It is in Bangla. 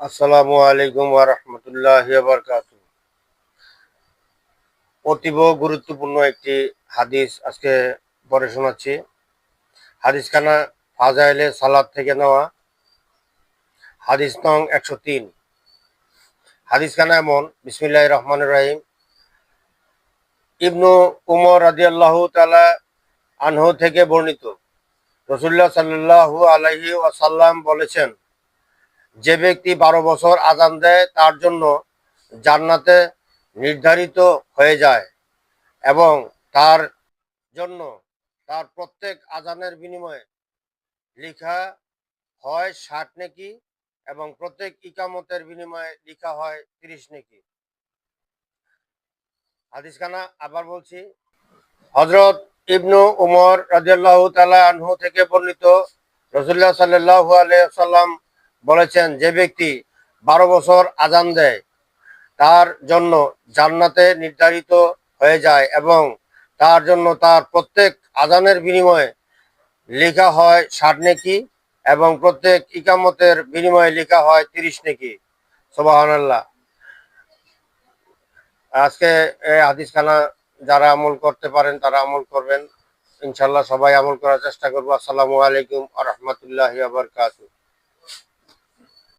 আসসালামু আলাইকুম রহমতুল্লাহ বরকাত অতীব গুরুত্বপূর্ণ একটি হাদিস আজকে পরে শোনাচ্ছি। হাদিস খানা ফাজাইলে সালাদ থেকে নেওয়া। হাদিস নং একশো তিন। হাদিস খানা এমন, বিসমিল্লাহ রহমান রাহিম। ইবনু উমর রাজি আল্লাহ তালা আনহু থেকে বর্ণিত। রসুল্লাহ সাল্লাহ আলহি ওয়াসাল্লাম বলেছেন যে ব্যক্তি বারো বছর আজান দেয়, তার জন্য জান্নাতে নির্ধারিত হয়ে যায় এবং তার জন্য তার প্রত্যেক আজানের বিনিময়ে লেখা হয় ষাট নেকি এবং প্রত্যেক ইকামতের বিনিময়ে লিখা হয় তিরিশ নেকি। হাদিসখানা আবার বলছি হজরত ইবনু উমর রাজিয়াল্লাহু তালা আনহু থেকে বর্ণিত রসুল্লাহ সাল্লাহ আলিয়া বলেছেন, যে ব্যক্তি বারো বছর আজান দেয়, তার জন্য জান্নাতে নির্ধারিত হয়ে যায় এবং তার জন্য তার প্রত্যেক আজানের বিনিময়ে লেখা হয় ষাট নেকি এবং প্রত্যেক ইকামতের বিনিময়ে লেখা হয় তিরিশ নেকি। সোবাহান আল্লাহ আজকে এই হাদিসখানা যারা আমল করতে পারেন, তারা আমল করবেন। ইনশাল্লাহ সবাই আমল করার চেষ্টা করব। আসসালামু আলাইকুম আ রহমতুল্লাহ আবরকাত